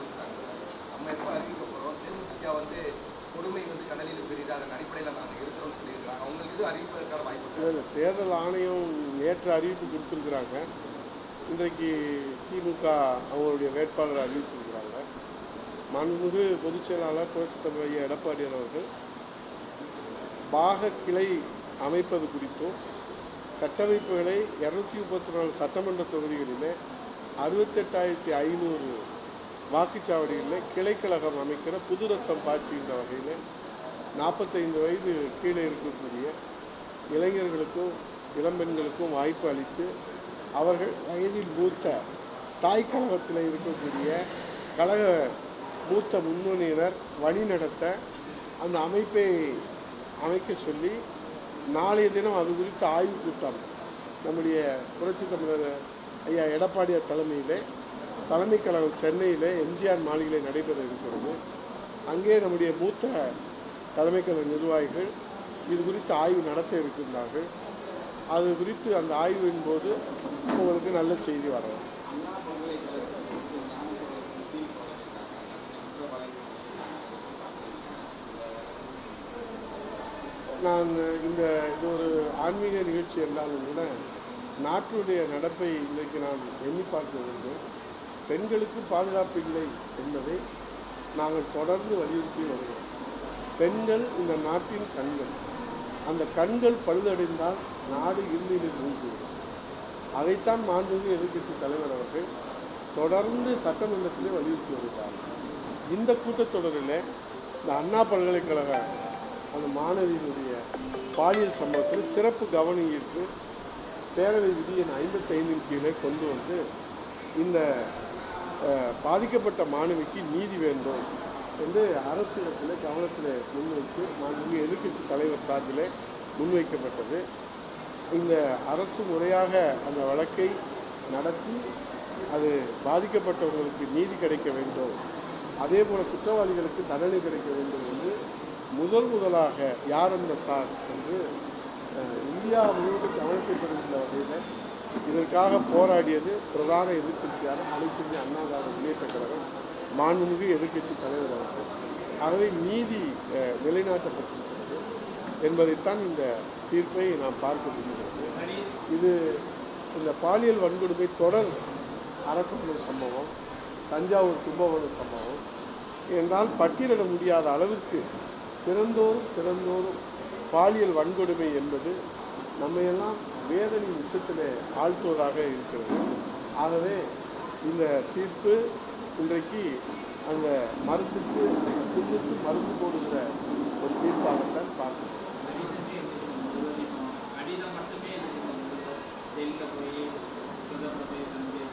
அறிவிச்சிட்டாங்க sir நம்ம எப்போ அறிவிக்க போகிறோம் தேமுதிக வந்து கொடுமை வந்து கடலில் பெரியது அதன் அடிப்படையில் நாங்கள் இருக்கிறோம்னு சொல்லியிருக்கிறாங்க. அவங்களுக்கு இது அறிவிப்பதற்கான வாய்ப்பு தேர்தல் ஆணையம் நேற்று அறிவிப்பு கொடுத்துருக்குறாங்க. இன்றைக்கு திமுக அவங்களுடைய வேட்பாளரை அறிவிச்சிருக்கிறாங்க மாண்புமிகு பொதுச் செயலாளர் புரட்சித் தலைவர் ஐயா எடப்பாடியார் அவர்கள் பாக கிளை அமைப்பது குறித்தும் கட்டமைப்புகளை இரநூத்தி முப்பத்தி நாலு சட்டமன்ற தொகுதிகளிலே அறுபத்தெட்டாயிரத்தி ஐநூறு வாக்குச்சாவடிகளில் கிளைக்கழகம் அமைக்கிற புது ரத்தம் பாய்ச்சுகின்ற வகையில் நாற்பத்தைந்து வயது கீழே இருக்கக்கூடிய இளைஞர்களுக்கும் இளம்பெண்களுக்கும் வாய்ப்பு அளித்து அவர்கள் வயதில் மூத்த தாய் கழகத்தில் இருக்கக்கூடிய கழக மூத்த முன்னணியினர் வழி நடத்த அந்த அமைப்பை அமைக்க சொல்லி நாளைய தினம் அது குறித்த ஆய்வுக் கூட்டம் நம்முடைய புரட்சி தமிழர் ஐயா எடப்பாடியார் தலைமையிலே தலைமை கழகம் சென்னையில் எம்ஜிஆர் மாளிகையில் நடைபெற இருக்கிறது. அங்கே நம்முடைய மூத்த தலைமை கழக நிர்வாகிகள் இது குறித்து ஆய்வு நடத்த இருக்கின்றார்கள். அது குறித்து அந்த ஆய்வின் போது உங்களுக்கு நல்ல செய்தி வரலாம். நான் இந்த இது ஒரு ஆன்மீக நிகழ்ச்சி என்றாலும் கூட நாட்டுடைய நடப்பை இன்றைக்கு நாம் எண்ணி பார்க்க வேண்டும். பெண்களுக்கு பாதுகாப்பு இல்லை என்பதை நாங்கள் தொடர்ந்து வலியுறுத்தி வருகிறோம். பெண்கள் இந்த நாட்டின் கண்கள். அந்த கண்கள் பழுதடைந்தால் நாடு இருளில் மூழ்கிவிடும் அதைத்தான் மாண்புமிகு எதிர்க்கட்சி தலைவர் அவர்கள் தொடர்ந்து சட்டமன்றத்திலே வலியுறுத்தி வருகிறார். இந்த கூட்டத்தொடரில் இந்த அண்ணா பல்கலைக்கழக அந்த மாணவியினுடைய பாலியல் சம்பவத்தில் சிறப்பு கவன ஈர்ப்பு பேரவை விதி எண் ஐம்பத்தைந்தின் கீழே கொண்டு வந்து இந்த பாதிக்கப்பட்ட மாணவிக்கு நீதி வேண்டும் என்று அரசிடத்தில் கவனத்தில் முன்வைத்து மாண்புமிகு எதிர்க்கட்சி தலைவர் சார்பில் முன்வைக்கப்பட்டது. இந்த அரசு முறையாக அந்த வழக்கை நடத்தி அது பாதிக்கப்பட்டவர்களுக்கு நீதி கிடைக்க வேண்டும். அதே போல் குற்றவாளிகளுக்கு தண்டனை கிடைக்க வேண்டும் என்று முதல் முதலாக யார் அந்த சார் என்று இந்தியா முழுவதும் கவனத்தை பெறுகின்ற வகையில் இதற்காக போராடியது பிரதான எதிர்க்கட்சியான அனைத்து இந்திய அண்ணா திராவிட முன்னேற்ற கழகம் மாண்புமிகு எதிர்க்கட்சி தலைவர் அவர்கள். ஆகவே நீதி நிலைநாட்டப்பட்டிருக்கிறது என்பதைத்தான் இந்த தீர்ப்பை நாம் பார்க்க முடிகிறது. இது இந்த பாலியல் வன்கொடுமை தொடர் அரக்கோணம் சம்பவம் தஞ்சாவூர் கும்பகோணம் சம்பவம் என்றால் பட்டியலிட முடியாத அளவிற்கு பிறந்தோறும் பிறந்தோறும் பாலியல் வன்கொடுமை என்பது நம்மையெல்லாம் வேதனை உச்சத்தில் ஆழ்த்துவதாக இருக்கிறது. ஆகவே இந்த தீர்ப்பு இன்றைக்கு அந்த மருந்துக்கு புண்ணுக்கு மருந்து போடுகிற ஒரு தீர்ப்பாகத்தான் பார்க்கிறேன்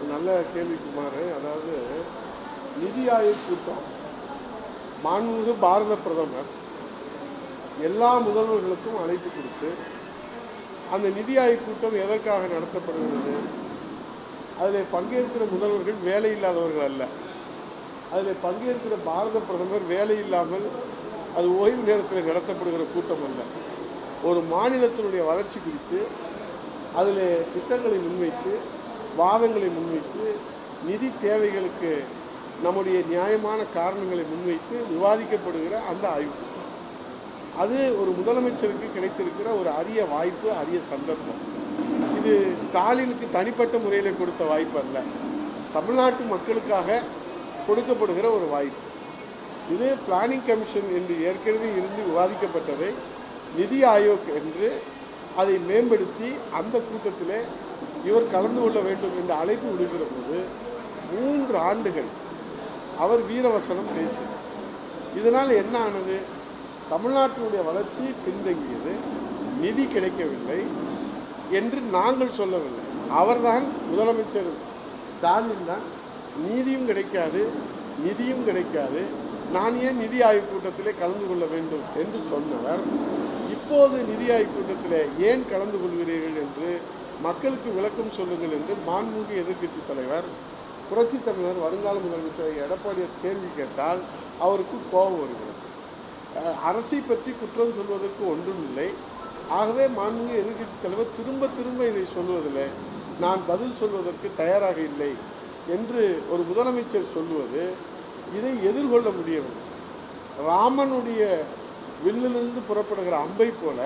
நல்ல கேள்வி குமார் நல்ல அதாவது நிதி ஆயோக் கூட்டம் மாண்புமிகு பாரத பிரதமர் எல்லா முதல்வர்களுக்கும் அழைப்பு கொடுத்து அந்த நிதி ஆய்வு கூட்டம் எதற்காக நடத்தப்படுகிறது? அதில் பங்கேற்கிற முதல்வர்கள் வேலை இல்லாதவர்கள் அல்ல. அதில் பங்கேற்கிற பாரத பிரதமர் வேலை இல்லாமல் அது ஓய்வு நேரத்தில் நடத்தப்படுகிற கூட்டம் அல்ல. ஒரு மாநிலத்தினுடைய வளர்ச்சி குறித்து அதில் திட்டங்களை முன்வைத்து வாதங்களை முன்வைத்து நிதி தேவைகளுக்கு நம்முடைய நியாயமான காரணங்களை முன்வைத்து விவாதிக்கப்படுகிற அந்த ஆய்வு. அது ஒரு முதலமைச்சருக்கு கிடைத்திருக்கிற ஒரு அரிய வாய்ப்பு அரிய சந்தர்ப்பம். இது ஸ்டாலினுக்கு தனிப்பட்ட முறையில் கொடுத்த வாய்ப்பு அல்ல. தமிழ்நாட்டு மக்களுக்காக கொடுக்கப்படுகிற ஒரு வாய்ப்பு. இது பிளானிங் கமிஷன் என்று ஏற்கனவே இருந்து விவாதிக்கப்பட்டதை நிதி ஆயோக் என்று அதை மேம்படுத்தி அந்த கூட்டத்தில் இவர் கலந்து கொள்ள வேண்டும் என்ற அழைப்பு விடுகிற போது மூன்று ஆண்டுகள் அவர் வீரவசனம் பேசினார். இதனால் என்ன ஆனது? தமிழ்நாட்டினுடைய வளர்ச்சி பின்தங்கியது. நிதி கிடைக்கவில்லை என்று நாங்கள் சொல்லவில்லை. அவர்தான் முதலமைச்சர் ஸ்டாலின் தான். நீதியும் கிடைக்காது நிதியும் கிடைக்காது. நான் ஏன் நிதி ஆய்வுக் கூட்டத்திலே கலந்து கொள்ள வேண்டும் என்று சொன்னவர். இப்போது நிதி ஆய்வுக் கூட்டத்தில் ஏன் கலந்து கொள்கிறீர்கள் என்று மக்களுக்கு விளக்கம் சொல்லுங்கள் என்று மாண்புமிகு எதிர்க்கட்சி தலைவர் புரட்சி தமிழர் வருங்கால முதலமைச்சர் எடப்பாடியார் கேள்வி கேட்டால் அவருக்கு கோபம் வருகிறது. அரசை பற்றி குற்றம் சொல்வதற்கு ஒன்றும் இல்லை. ஆகவே மாண்புமிகு எதிர்க்கட்சி தலைவர் திரும்ப திரும்ப இதை சொல்வதில்லை. நான் பதில் சொல்வதற்கு தயாராக இல்லை என்று ஒரு முதலமைச்சர் சொல்லுவது இதை எதிர்கொள்ள முடியவில்லை. ராமனுடைய வில்லிலிருந்து புறப்படுகிற அம்பை போல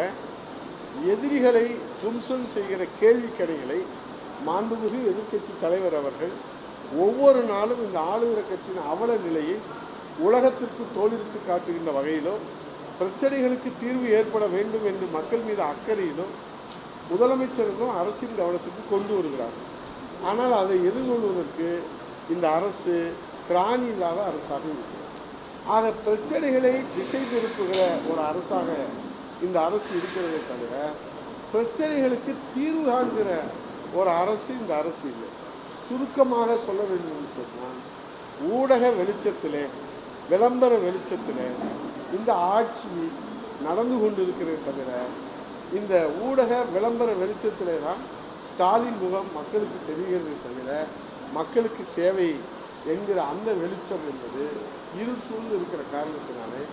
எதிரிகளை தும்சம் செய்கிற கேள்வி கடைகளை மாண்புமிகு எதிர்க்கட்சி தலைவர் அவர்கள் ஒவ்வொரு நாளும் இந்த ஆளுகிற கட்சியின் அவல நிலையை உலகத்திற்கு தோலெடுத்து காட்டுகின்ற வகையிலும் பிரச்சனைகளுக்கு தீர்வு ஏற்பட வேண்டும் என்று மக்கள் மீது அக்கறையிலும் முதலமைச்சர்களும் அரசின் கவனத்துக்கு கொண்டு வருகிறார்கள் ஆனால் அதை எதிர்கொள்வதற்கு இந்த அரசு திராணி இல்லாத அரசாக இருக்கிறது. ஆக பிரச்சனைகளை திசை திருப்புகிற ஒரு அரசாக இந்த அரசு இருக்கிறதே தவிர பிரச்சனைகளுக்கு தீர்வு காண்கிற ஒரு அரசு இந்த அரசு இல்லை. சுருக்கமாக சொல்ல வேண்டும் என்று சொன்னால் ஊடக வெளிச்சத்திலே விளம்பர வெளிச்சத்தில் இந்த ஆட்சி நடந்து கொண்டிருக்கிறதே தவிர இந்த ஊடக விளம்பர வெளிச்சத்திலே தான் ஸ்டாலின் முகம் மக்களுக்கு தெரிகிறது தவிர மக்களுக்கு சேவை என்கிற அந்த வெளிச்சம் என்பது இருள் சூழ்ந்து இருக்கிற காரணத்தினாலே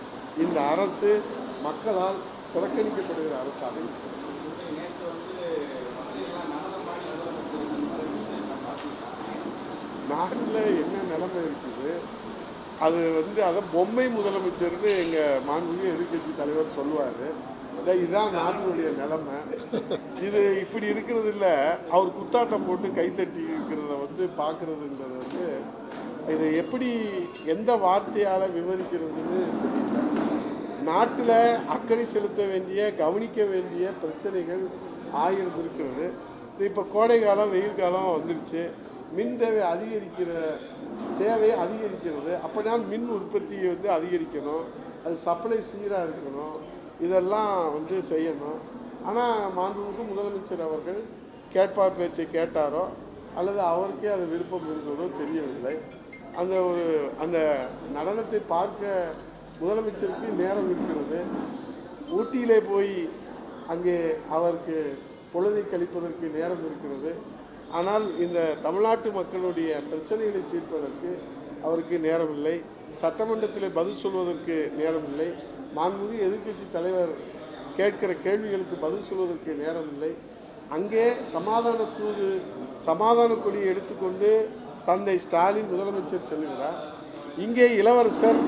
இந்த அரசு மக்களால் புறக்கணிக்கப்படுகிற அரசாக இருக்கிறது. நாட்டில் என்ன நிலைமை இருக்குது? அது வந்து அதை பொம்மை முதலமைச்சர்னு எங்கள் மாண்புமிகு எதிர்கட்சி தலைவர் சொல்லுவார். இதுதான் நாட்டினுடைய நிலைமை. இது இப்படி இருக்கிறது இல்லை. அவர் குத்தாட்டம் போட்டு கைத்தட்டி இருக்கிறத வந்து பார்க்குறதுங்கிறது வந்து இதை எப்படி எந்த வார்த்தையால் விவரிக்கிறதுன்னு தெரியல. நாட்டில் அக்கறை செலுத்த வேண்டிய கவனிக்க வேண்டிய பிரச்சனைகள் ஆயிரம் இருக்கிறது இப்போ கோடை காலம் வெயில் காலம் வந்துருச்சு. மின் தேவை அதிகரிக்கிற தேவையை அதிகரிக்கிறது. அப்படினால் மின் உற்பத்தியை வந்து அதிகரிக்கணும். அது சப்ளை சீராக இருக்கணும். இதெல்லாம் வந்து செய்யணும். ஆனால் மாண்புமிகு முதலமைச்சர் அவர்கள் கேட்பார் பேச்சை கேட்டாரோ அல்லது அவருக்கே அது விருப்பம் இருந்ததோ தெரியவில்லை. அந்த ஒரு அந்த நடனத்தை பார்க்க முதலமைச்சருக்கு நேரம் இருக்கிறது. ஊட்டியிலே போய் அங்கே அவருக்கு பொழுதை கழிப்பதற்கு நேரம் இருக்கிறது. ஆனால் இந்த தமிழ்நாட்டு மக்களுடைய பிரச்சனைகளை தீர்ப்பதற்கு அவருக்கு நேரமில்லை. சட்டமன்றத்தில் பதில் சொல்வதற்கு நேரமில்லை. மாண்புமிகு எதிர்க்கட்சி தலைவர் கேட்கிற கேள்விகளுக்கு பதில் சொல்வதற்கு நேரமில்லை. அங்கே சமாதான தூது சமாதான கொடியை எடுத்துக்கொண்டு தந்தை ஸ்டாலின் முதலமைச்சர் செல்கிறார். இங்கே இளவரசர்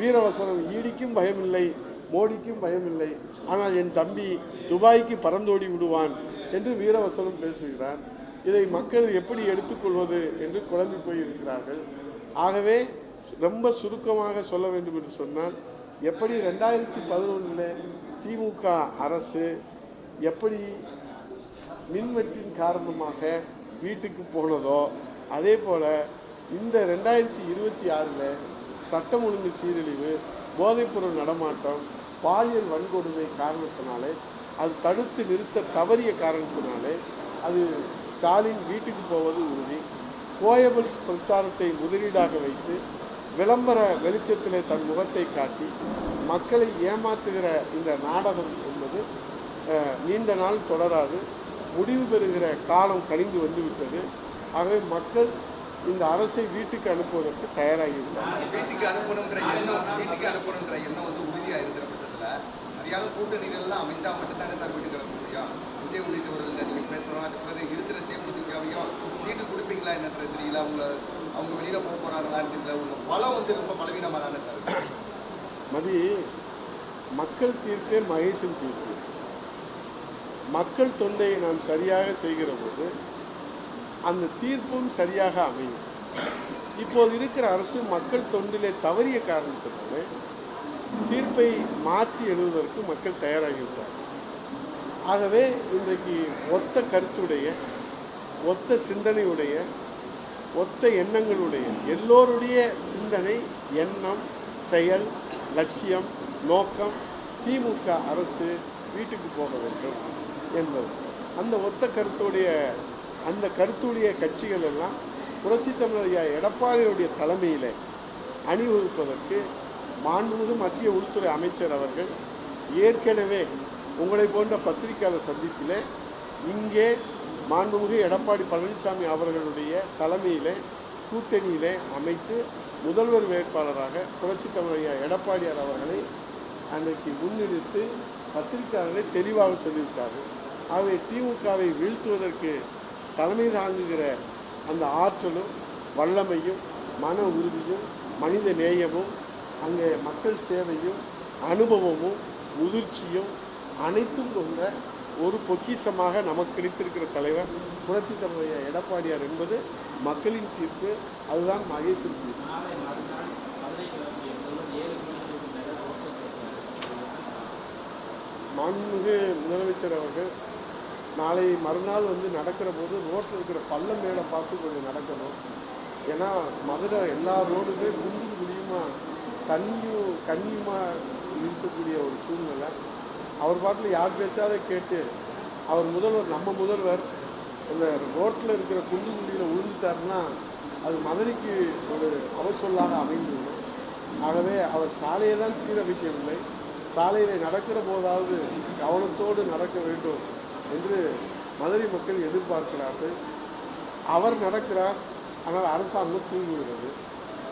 வீரவசனம் ஈடிக்கும் பயமில்லை மோடிக்கும் பயமில்லை. ஆனால் என் தம்பி துபாய்க்கு பறந்தோடி விடுவான் என்று வீரவசனம் பேசுகிறார். இதை மக்கள் எப்படி எடுத்துக்கொள்வது என்று குழம்பி போயிருக்கிறார்கள். ஆகவே ரொம்ப சுருக்கமாக சொல்ல வேண்டும் என்று சொன்னால் எப்படி ரெண்டாயிரத்தி பதினொன்றில் திமுக அரசு எப்படி மின்வெட்டின் காரணமாக வீட்டுக்கு போனதோ அதே போல் இந்த ரெண்டாயிரத்தி இருபத்தி ஆறில் சட்டம் ஒழுங்கு சீரழிவு போதைப்பொருள் நடமாட்டம் பாலியல் வன்கொடுமை காரணத்தினாலே அது தடுத்து நிறுத்த தவறிய காரணத்தினாலே அது ஸ்டாலின் வீட்டுக்கு போவது உறுதி. கோயபிள்ஸ் பிரச்சாரத்தை முதலீடாக வைத்து விளம்பர வெளிச்சத்திலே தன் முகத்தை காட்டி மக்களை ஏமாற்றுகிற இந்த நாடகம் என்பது நீண்ட நாள் தொடராது. முடிவு பெறுகிற காலம் கனிந்து வந்துவிட்டது. ஆகவே மக்கள் இந்த அரசை வீட்டுக்கு அனுப்புவதற்கு தயாராகிவிட்டார் வீட்டுக்கு அனுப்பணுன்ற எண்ணம் வீட்டுக்கு அனுப்பணுன்ற எண்ணம் வந்து உறுதியாக இருக்கிற பட்சத்தில் சரியான கூட்டணிகள்லாம் அமைந்தால் மட்டும்தானே சார் வீட்டுக்கு அனுப்ப முடியும்? விஜய் உள்ளிட்டவர்கள் நீங்கள் பேசுகிறோம் இருக்கிற சீட்டு கொடுப்பீங்களா என்னன்றது தெரியல. அவங்க அவங்க வெளியில் போக போகிறாங்களான்னு தெரியல. உங்க பலம் வந்து ரொம்ப பலவீனமாக தானே சார் மதி மக்கள் தீர்ப்பே மகேசன் தீர்ப்பு. மக்கள் தொண்டையை நாம் சரியாக செய்கிற போது அந்த தீர்ப்பும் சரியாக அமையும். இப்போது இருக்கிற அரசு மக்கள் தொண்டிலே தவறிய காரணத்தினாலே தீர்ப்பை மாற்றி எழுதுவதற்கு மக்கள் தயாராகிவிட்டார் ஆகவே இன்றைக்கு ஒத்த கருத்துடைய ஒத்த சிந்தனையுடைய ஒத்த எண்ணங்களுடைய எல்லோருடைய சிந்தனை எண்ணம் செயல் லட்சியம் நோக்கம் திமுக அரசு வீட்டுக்கு போக வேண்டும் என்பது. அந்த ஒத்த கருத்துடைய அந்த கருத்துடைய கட்சிகள் எல்லாம் புரட்சி தமிழையா எடப்பாடியுடைய தலைமையில் அணிவகுப்பதற்கு மாண்புமிகு மத்திய உள்துறை அமைச்சர் அவர்கள் ஏற்கனவே உங்களை போன்ற பத்திரிகையாளர் சந்திப்பில் இங்கே மாண்புமிகு எடப்பாடி பழனிசாமி அவர்களுடைய தலைமையிலே கூட்டணியிலே அமைத்து முதல்வர் வேட்பாளராக புரட்சி தமிழையா எடப்பாடியார் அவர்களை அன்றைக்கு முன்னெடுத்து பத்திரிகையாளர்களை தெளிவாக சொல்லிவிட்டார்கள். ஆகவே திமுகவை வீழ்த்துவதற்கு தலைமை தாங்குகிற அந்த ஆற்றலும் வல்லமையும் மன உறுதியும் மனித நேயமும் அங்கே மக்கள் சேவையும் அனுபவமும் முதிர்ச்சியும் அனைத்தும் கொண்ட ஒரு பொக்கிஷமாக நமக்கு கிடைத்திருக்கிற தலைவர் புரட்சி தலைவர் எடப்பாடியார் என்பது மக்களின் தீர்ப்பு. அதுதான் மகேஷின் தீர்ப்பு. மாண்புமிகு முதலமைச்சர் அவர்கள் நாளை மறுநாள் வந்து நடக்கிற போது ரோட்டில் இருக்கிற பள்ளம் மேலே பார்த்து கொஞ்சம் நடக்கணும். ஏன்னா மதுரை எல்லா ரோடுமே குண்டும் குழியுமா தண்ணியும் கண்ணியுமா இருக்கக்கூடிய ஒரு சூழ்நிலை. அவர் பாட்டில் யார் பேச்சாவது கேட்டு அவர் முதல்வர் நம்ம முதல்வர் அந்த ரோட்டில் இருக்கிற குண்டு குண்டியில் விழுந்துட்டாருன்னா அது மதுரைக்கு ஒரு அவசொல்லாக அமைந்துவிடும். ஆகவே அவர் சாலையை தான் சீரமைக்கவில்லை. சாலையில் நடக்கிற போதாவது கவனத்தோடு நடக்க வேண்டும் என்று மதுரை மக்கள் எதிர்பார்க்கிறார்கள். அவர் நடக்கிறார் ஆனால் அரசாங்கம் தூங்குகிறது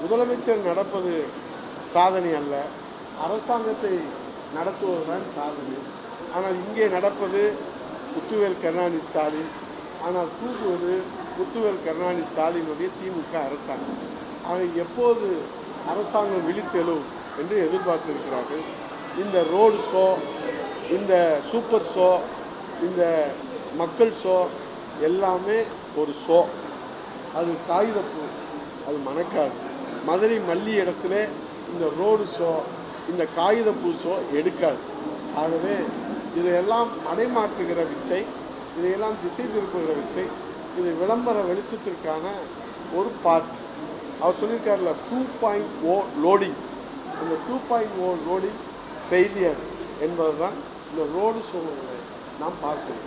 முதலமைச்சர் நடப்பது சாதனை அல்ல. அரசாங்கத்தை நடத்துவதுதான் சாதனை. ஆனால் இங்கே நடப்பது முத்துவேல் கருணாநிதி ஸ்டாலின். ஆனால் தூக்குவது முத்துவேல் கருணாநிதி ஸ்டாலினுடைய திமுக அரசாங்கம். ஆக எப்போது அரசாங்கம் விழித்தெழும் என்று எதிர்பார்த்திருக்கிறார்கள். இந்த ரோடு ஷோ இந்த சூப்பர் ஷோ இந்த மக்கள் ஷோ எல்லாமே ஒரு ஷோ. அது காகிதப்பூ அது மணக்காது மதுரை மல்லி இடத்துல இந்த ரோடு ஷோ இந்த காகித பூசோ எடுக்காது. ஆகவே இதையெல்லாம் மடைமாற்றுகிற வித்தை இதையெல்லாம் திசை திருப்புகிற வித்தை இது விளம்பர வெளிச்சத்திற்கான ஒரு பார்ட் அவர் சொல்லியிருக்காருல டூ பாயிண்ட் ஓ லோடிங் அந்த two point o loading failure என்பது தான் இந்த ரோடு சூழ்நிலை நாம் பார்க்கிறோம்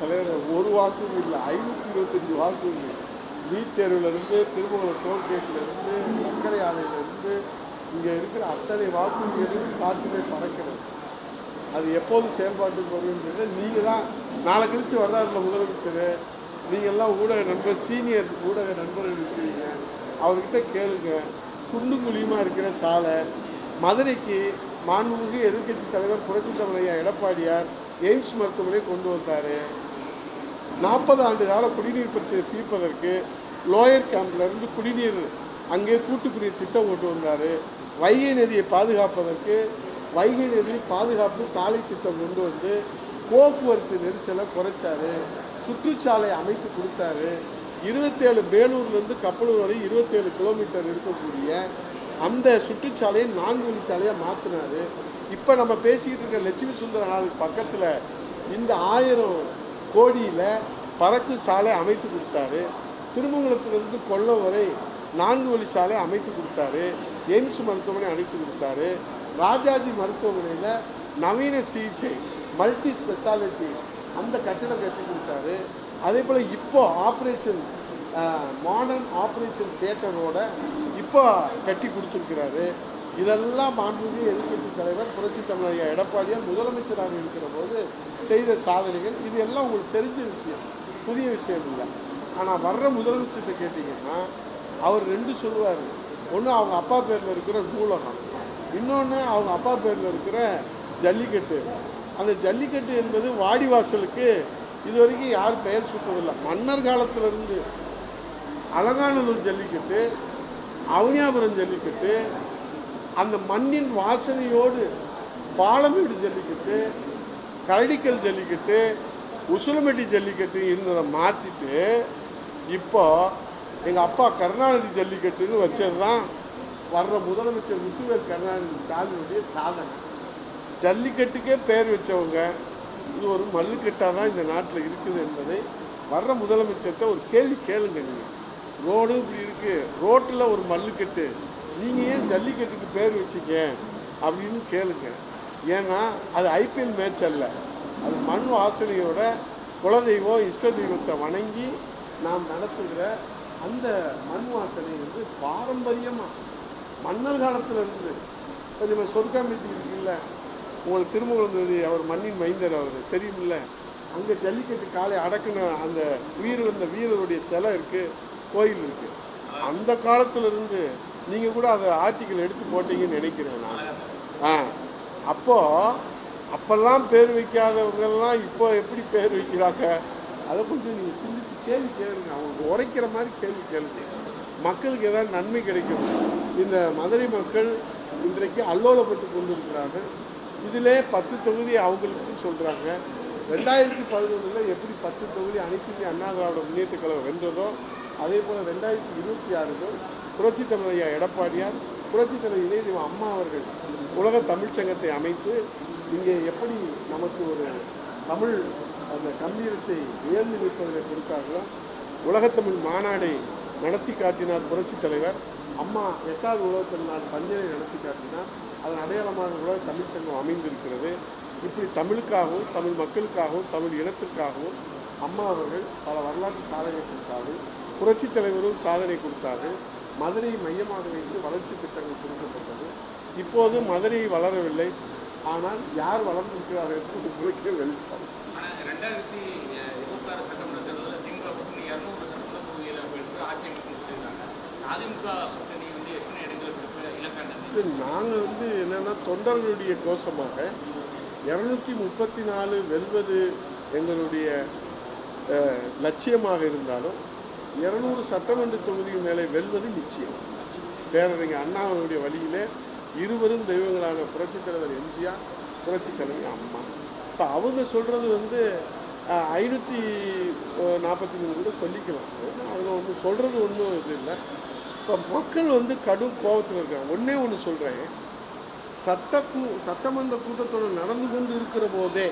தலைவர் ஒரு வாக்கும் இல்லை ஐநூற்றி இருபத்தஞ்சி இல்லை நீட் தேர்விலிருந்து திருமங்கலம் டோல்கேட்லேருந்து சர்க்கரை ஆலையிலிருந்து இங்கே இருக்கிற அத்தனை வாக்குறுதிகளையும் காற்றுமே பறக்கிறது. அது எப்போது செயல்பாட்டுக்கு வரும்ன்றது நீங்கள் தான் நாளை கழித்து வர்றாருல முதலமைச்சர். நீங்கள் எல்லாம் ஊடக நண்பர் சீனியர் ஊடக நண்பர்கள் இருக்கிறீங்க. அவர்கிட்ட கேளுங்க. குண்டும் குழியுமா இருக்கிற சாலை. மதுரைக்கு மாண்புமிகு எதிர்க்கட்சி தலைவர் புரட்சி தமிழையா எடப்பாடியார் எய்ம்ஸ் மருத்துவமனை கொண்டு வந்தார். நாற்பது ஆண்டு கால குடிநீர் பிரச்சனையை தீர்ப்பதற்கு லோயர் கேம்ப்லேருந்து குடிநீர் அங்கே கூட்டுக்குடிய திட்டம் கொண்டு வந்தார். வைகை நதியை பாதுகாப்பதற்கு வைகை நதி பாதுகாப்பு சாலை திட்டம் கொண்டு வந்து போக்குவரத்து நெரிசலை குறைச்சாரு. சுற்றுச்சாலை அமைத்து கொடுத்தாரு. இருபத்தேழு மேலூர்லேருந்து கப்பலூர் வரை இருபத்தேழு கிலோமீட்டர் இருக்கக்கூடிய அந்த சுற்றுச்சாலையை நான்கு வழிச்சாலையாக மாற்றினாரு இப்போ நம்ம பேசிக்கிட்டு இருக்க லட்சுமி சுந்தர நாளுக்கு பக்கத்தில் இந்த ஆயிரம் கோடியில் பறக்கு சாலை அமைத்து கொடுத்தாரு. திருமங்கலத்திலிருந்து கொல்லம் வரை நான்கு வழி சாலை அமைத்து கொடுத்தாரு. எய்ம்ஸ் மருத்துவமனை அமைத்து கொடுத்தாரு. ராஜாஜி மருத்துவமனையில் நவீன சிகிச்சை மல்டி ஸ்பெஷாலிட்டி அந்த கட்டிடம் கட்டி கொடுத்தாரு. அதே போல் இப்போ ஆப்ரேஷன் மாடர்ன் ஆப்ரேஷன் தேட்டரோட இப்போ கட்டி கொடுத்துருக்கிறாரு. இதெல்லாம் மாண்புமிகு எதிர்கட்சி தலைவர் புரட்சி தமிழக எடப்பாடியார் முதலமைச்சராக இருக்கிற போது செய்த சாதனைகள். இது எல்லாம் உங்களுக்கு தெரிஞ்ச விஷயம். புதிய விஷயம் இல்லை. ஆனால் வர்ற முதலமைச்சர்கிட்ட கேட்டிங்கன்னா அவர் ரெண்டு சொல்லுவார். ஒன்று அவங்க அப்பா பேரில் இருக்கிற நூலகம். இன்னொன்று அவங்க அப்பா பேரில் இருக்கிற ஜல்லிக்கட்டு. அந்த ஜல்லிக்கட்டு என்பது வாடிவாசலுக்கு இது வரைக்கும் யார் பெயர் சுட்டதில்லை. மன்னர் காலத்திலிருந்து அலங்காநல்லூர் ஜல்லிக்கட்டு அவனியாபுரம் ஜல்லிக்கட்டு அந்த மண்ணின் வாசனையோடு பாலமேடு ஜல்லிக்கட்டு கரடிக்கல் ஜல்லிக்கட்டு உசுலமெட்டி ஜல்லிக்கட்டு இருந்ததை மாற்றிட்டு இப்போ எங்கள் அப்பா கருணாநிதி ஜல்லிக்கட்டுன்னு வச்சது தான் வர்ற முதலமைச்சர் முத்துவேல் கருணாநிதி ஸ்டாலினுடைய சாதனை. ஜல்லிக்கட்டுக்கே பேர் வச்சவங்க இது ஒரு மல்லுக்கட்டாக தான் இந்த நாட்டில் இருக்குது என்பதை வர்ற முதலமைச்சர்கிட்ட ஒரு கேள்வி கேளுங்க நீங்கள் ரோடு இப்படி இருக்குது ரோட்டில் ஒரு மல்லுக்கட்டு நீங்கள் ஏன் ஜல்லிக்கட்டுக்கு பேர் வச்சிங்க அப்படின்னு கேளுங்க. ஏன்னா அது ஐபிஎல் மேட்ச் அல்ல. அது மண் வாசனையோட குலதெய்வம் இஷ்ட தெய்வத்தை வணங்கி நாம் நடத்துகிற அந்த மண் வாசனை வந்து பாரம்பரியமாக மன்னர் காலத்தில் இருந்து இப்போ நம்ம சொர்க்காம்பட்டி இருக்குல்ல உங்களுக்கு திருமங்கலம் அவர் மண்ணின் மைந்தர் அவர் தெரியுமில்ல? அங்கே ஜல்லிக்கட்டு காலை அடக்குன அந்த உயிரிழந்த வீரருடைய சிலை இருக்குது கோயில் இருக்குது அந்த காலத்திலிருந்து நீங்கள் கூட அதை ஆர்டிக்கல் எடுத்து போட்டீங்கன்னு நினைக்கிறேன் நான். ஆ. அப்போது அப்போல்லாம் பேர் வைக்காதவங்கெல்லாம் இப்போ எப்படி பேர் வைக்கிறாங்க? அதை கொஞ்சம் நீங்கள் சிந்திச்சு கேள்வி கேளுங்க. அவங்களுக்கு உரைக்கிற மாதிரி கேள்வி கேளுங்க. மக்களுக்கு ஏதாவது நன்மை கிடைக்கும் இந்த மதுரை மக்கள் இன்றைக்கு அல்லோலப்பட்டு கொண்டிருக்கிறார்கள். இதிலே பத்து தொகுதி அவங்களுக்கு சொல்கிறாங்க ரெண்டாயிரத்தி பதினொன்றில் எப்படி பத்து தொகுதி அனைத்து இந்திய அண்ணா திராவிட முன்னேற்ற கழகம் வென்றதோ அதே போல் ரெண்டாயிரத்தி இருபத்தி ஆறிலும் புரட்சி தமிழையா எடப்பாடியார் புரட்சி தலைவர் இதய அம்மா அவர்கள் உலக தமிழ்ச் சங்கத்தை அமைத்து இங்கே எப்படி நமக்கு ஒரு தமிழ் அந்த கம்பீரத்தை உயர்ந்து நிற்பதில் கொடுத்தார்களோ உலகத்தமிழ் மாநாடை நடத்தி காட்டினார் புரட்சித் தலைவர். அம்மா எட்டாவது உலகத்தமிழ் நாள் பஞ்சனை நடத்தி காட்டினார். அதன் அடையாளமாக உலக தமிழ்ச்சங்கம் அமைந்திருக்கிறது. இப்படி தமிழுக்காகவும் தமிழ் மக்களுக்காகவும் தமிழ் இனத்திற்காகவும் அம்மா அவர்கள் பல வரலாற்று சாதனை கொடுத்தார்கள். புரட்சி தலைவரும் சாதனை கொடுத்தார்கள். மதுரையை மையமாக வைத்து வளர்ச்சி திட்டங்கள் கொடுக்கப்பட்டது. இப்போது மதுரை வளரவில்லை. ஆனால் யார் வளர்ந்திருக்கிறார்கள் என்று உங்களுக்கே வெளிச்சம். ரெண்டாயிரத்தி இருபத்தாறு சட்டமன்ற தேர்தலில் திமுக கூட்டணி இரநூறு சட்டமன்ற தொகுதியில் ஆட்சி சொல்லியிருக்காங்க. அதிமுக கூட்டணி வந்து எத்தனை இடங்கள் இது நாங்கள் வந்து என்னென்னா தொண்டர்களுடைய கோஷமாக இரநூத்தி முப்பத்தி நாலு வெல்வது எங்களுடைய லட்சியமாக இருந்தாலும் இருநூறு சட்டமன்ற தொகுதி மேலே வெல்வது நிச்சயம். பேரறிஞர் அண்ணாவுடைய வழியிலே இருவரும் தெய்வங்களான புரட்சித் தலைவர் எம்ஜிஆர் புரட்சித் தலைவி அம்மா. இப்போ அவங்க சொல்கிறது வந்து ஐநூற்றி நாற்பத்தி மூணு கூட சொல்லிக்கலாம் அதில் ஒன்று சொல்கிறது ஒன்றும் இது இல்லை. இப்போ மக்கள் வந்து கடும் கோபத்தில் இருக்காங்க. ஒன்றே ஒன்று சொல்கிறேன் சட்ட கூ சட்டமன்ற கூட்டத்தொடர் நடந்து கொண்டு இருக்கிற போதே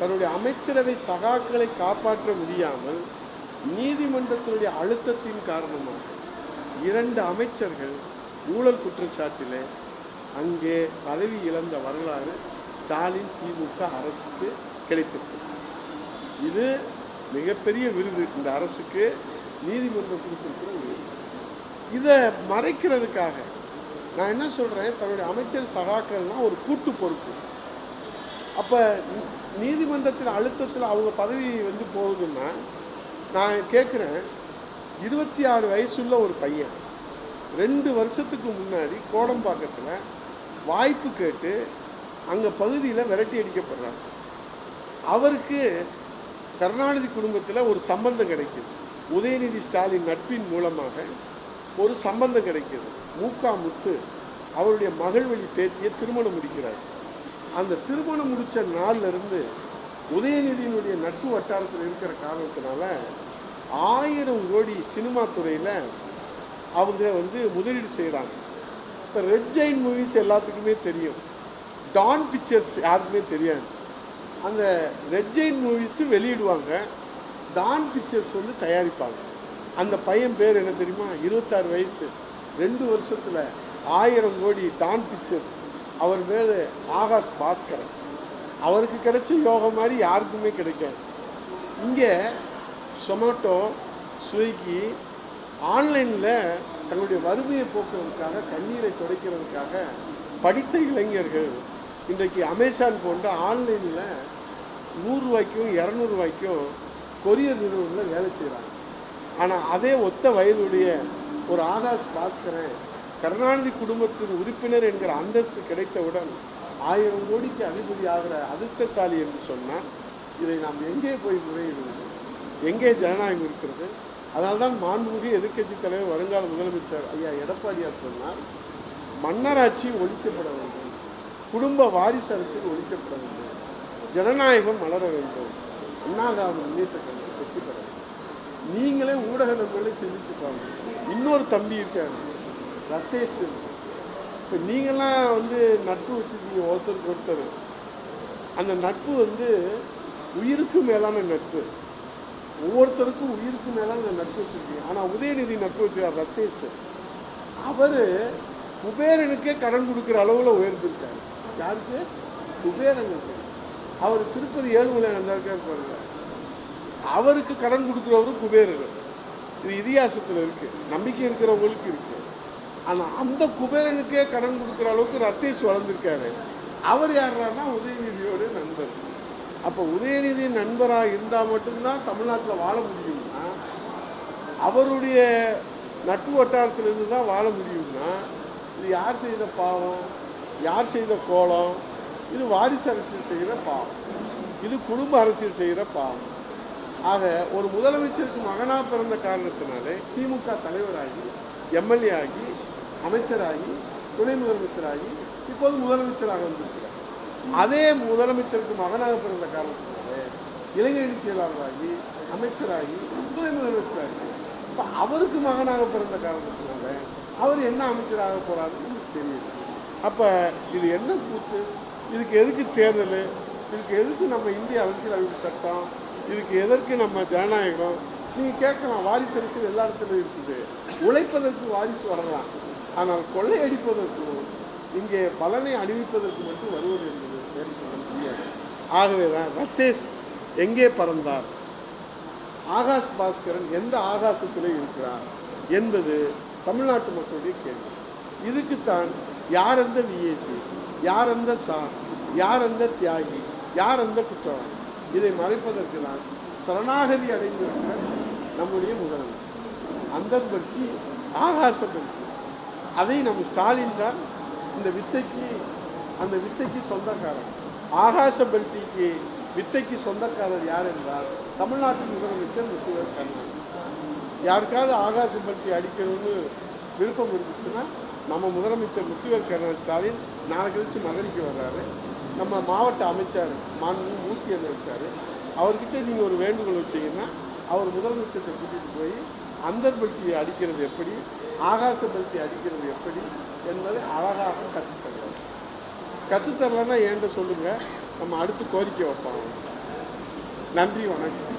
தன்னுடைய அமைச்சரவை சகாக்களை காப்பாற்ற முடியாமல் நீதிமன்றத்தினுடைய அழுத்தத்தின் காரணமாக இரண்டு அமைச்சர்கள் ஊழல் குற்றச்சாட்டில் அங்கே பதவி இழந்த வரலாறு ஸ்டாலின் திமுக அரசுக்கு கிடைத்திருக்கு. இது மிகப்பெரிய விருது இந்த அரசுக்கு. நீதிமன்றம் கொடுத்திருக்கிற விருது. இதை மறைக்கிறதுக்காக நான் என்ன சொல்கிறேன் தன்னுடைய அமைச்சர் சகாக்கள்லாம் ஒரு கூட்டு பொறுப்பு. அப்போ நீதிமன்றத்தின் அழுத்தத்தில் அவங்க பதவி வந்து போகுதுன்னா நான் கேட்குறேன் இருபத்தி ஆறு வயசுள்ள ஒரு பையன் ரெண்டு வருஷத்துக்கு முன்னாடி கோடம்பாக்கத்தில் வாய்ப்பு கேட்டு அங்கே பகுதியில் விரட்டி அடிக்கப்படுறாங்க அவருக்கு கருணாநிதி குடும்பத்தில் ஒரு சம்பந்தம் கிடைக்கிது. உதயநிதி ஸ்டாலின் நட்பின் மூலமாக ஒரு சம்பந்தம் கிடைக்கிது. மூக்கா முத்து அவருடைய மகள் வழி பேத்தியை திருமணம் முடிக்கிறார். அந்த திருமணம் முடித்த நாள்லேருந்து உதயநிதியினுடைய நட்பு வட்டாரத்தில் இருக்கிற காரணத்தினால ஆயிரம் கோடி சினிமா துறையில் அவங்க வந்து முதலீடு செய்கிறாங்க இப்போ ரெட் ஜெயின் மூவிஸ் எல்லாத்துக்குமே தெரியும். டான் பிக்சர்ஸ் யாருக்குமே தெரியாது. அந்த ரெட் ஜெயின் மூவிஸு வெளியிடுவாங்க. டான் பிக்சர்ஸ் வந்து தயாரிப்பாங்க. அந்த பையன் பேர் என்ன தெரியுமா? இருபத்தாறு வயசு. ரெண்டு வருஷத்தில் ஆயிரம் கோடி டான் பிக்சர்ஸ் அவர் பேர் ஆகாஷ் பாஸ்கரன். அவருக்கு கிடைச்ச யோகம் மாதிரி யாருக்குமே கிடைக்காது. இங்கே சொமேட்டோ ஸ்விக்கி ஆன்லைனில் தங்களுடைய வறுமையை போக்குறதுக்காக கண்ணீரை துடைக்கிறதுக்காக படித்த இளைஞர்கள் இன்றைக்கு அமேசான் போன்ற ஆன்லைனில் நூறுரூவாய்க்கும் இரநூறுவாய்க்கும் கொரியர் நிறுவனத்தில் வேலை செய்கிறாங்க ஆனால் அதே ஒத்த வயதுடைய ஒரு ஆகாஷ் பாஸ்கரன் கருணாநிதி குடும்பத்தின் உறுப்பினர் என்கிற அந்தஸ்து கிடைத்தவுடன் ஆயிரம் கோடிக்கு அதிபதி ஆகிற அதிர்ஷ்டசாலி என்று சொன்னால் இதை நாம் எங்கே போய் முறையிடுவது? எங்கே ஜனநாயகம் இருக்கிறது? அதனால்தான் மாண்புமிகு எதிர்க்கட்சி தலைவர் வருங்கால முதலமைச்சர் ஐயா எடப்பாடியார் சொன்னார் மன்னராட்சி ஒழிக்கப்பட வேண்டும். குடும்ப வாரிசு அரசியல் ஒழிக்கப்பட வேண்டும். ஜனநாயகம் மலர வேண்டும். அண்ணாதிராவிட முன்னேற்ற கழகம் வெற்றி பெற வேண்டும். நீங்களே ஊடக நண்பர்களே சிந்திச்சு பாருங்க. இன்னொரு தம்பி இருக்காரு ரத்தேஷ் இப்போ நீங்களாம் வந்து நட்பு வச்சுருக்கீங்க ஒருத்தருக்கு ஒருத்தர். அந்த நட்பு வந்து உயிருக்கு மேலான நட்பு. ஒவ்வொருத்தருக்கும் உயிருக்கு மேலான நட்பு வச்சுருக்கீங்க. ஆனால் உதயநிதி நட்பு வச்சுருக்கார் ரத்தேஷ் அவர் குபேரனுக்கே கடன் கொடுக்குற அளவில் உயர்ந்திருக்காரு. யாருக்கு? குபேரனுக்கு. அவர் திருப்பதி ஏழுமலை நடந்திருக்காரு பாருங்க. அவருக்கு கடன் கொடுக்குறவரும் குபேரர். இது இதிகாசத்தில் இருக்குது நம்பிக்கை இருக்கிறவங்களுக்கு இருக்குது ஆனால் அந்த குபேரனுக்கே கடன் கொடுக்குற அளவுக்கு ரத்தேஷ் வளர்ந்துருக்காரு. அவர் யாருன்னா உதயநிதியோட நண்பர். அப்போ உதயநிதி நண்பராக இருந்தால் மட்டும்தான் தமிழ்நாட்டில் வாழ முடியும்னா அவருடைய நட்பு வட்டாரத்திலிருந்து தான் வாழ முடியும்னா இது யார் செய்த பாவம் யார் செய்த கோலம் இது வாரிசு அரசியல் செய்கிற பாவம் இது குடும்ப அரசியல் செய்கிற பாவம். ஆக ஒரு முதலமைச்சருக்கு மகனாக பிறந்த காரணத்தினாலே திமுக தலைவராகி எம்எல்ஏ ஆகி அமைச்சராகி துணை முதலமைச்சராகி இப்போது முதலமைச்சராக வந்திருக்கிறார். அதே முதலமைச்சருக்கு மகனாக பிறந்த காரணத்தினாலே இளைஞரணி செயலாளராகி அமைச்சராகி துணை முதலமைச்சராகி இப்போ அவருக்கு மகனாக பிறந்த காரணத்தினால அவர் என்ன அமைச்சராக போகிறாருன்னு நமக்கு தெரியல அப்போ இது என்ன கூத்து? இதுக்கு எதுக்கு தேர்தல்? இதுக்கு எதுக்கு நம்ம இந்திய அரசியலமைப்பு சட்டம்? இதுக்கு எதற்கு நம்ம ஜனநாயகம்? நீங்கள் கேட்கலாம் வாரிசு அரசியல் எல்லா இடத்துலையும் இருக்குது. உழைப்பதற்கு வாரிசு வரலாம். ஆனால் கொள்ளையடிப்பதற்கும் இங்கே பலனை அணிவிப்பதற்கு மட்டும் வருவது என்பது ஏற்றுக்கொள்ள முடியாது. ஆகவே தான் ரத்தேஷ் எங்கே பறந்தார்? ஆகாஷ் பாஸ்கரன் எந்த ஆகாசத்திலே இருக்கிறார் என்பது தமிழ்நாட்டு மக்களுடைய கேள்வி. இதுக்குத்தான் யார் அந்த விஐபி யார் அந்த சா யார் அந்த தியாகி யார் அந்த குற்றவாளி? இதை மறைப்பதற்கு தான் சரணாகதி அடைந்திருக்கிற நம்முடைய முதலமைச்சர். பற்றி ஆகாசப்பட்டி அதை நம்ம ஸ்டாலின் தான் இந்த வித்தைக்கு அந்த வித்தைக்கு சொந்தக்காரர். ஆகாச பெல்டிக்கு வித்தைக்கு சொந்தக்காரர் யார் என்றால் தமிழ்நாட்டு முதலமைச்சர் முத்துவேல் கருணாநிதி யாருக்காவது ஆகாச பெல்ட்டி அடிக்கணும்னு விருப்பம் இருந்துச்சுன்னா நம்ம முதலமைச்சர் முத்துவர் கருணாநிதி ஸ்டாலின் நாளை கழிச்சு மதுரைக்கு வர்றாரு. நம்ம மாவட்ட அமைச்சர் மாண்பு மூர்த்தி என்ன இருக்கார். அவர்கிட்ட நீங்கள் ஒரு வேண்டுகோள் வச்சிங்கன்னா அவர் முதலமைச்சர்கிட்ட கூட்டிகிட்டு போய் அந்த பெல்ட்டியை அடிக்கிறது எப்படி? ஆகாச பெல்ட்டி அடிக்கிறது எப்படி? என்பதை அழகாக கற்றுத்தருவார். கற்றுத்தரலன்னா ஏன்ட்டு சொல்லுங்கள் நம்ம அடுத்து கோரிக்கை வைப்போம். நன்றி வணக்கம்.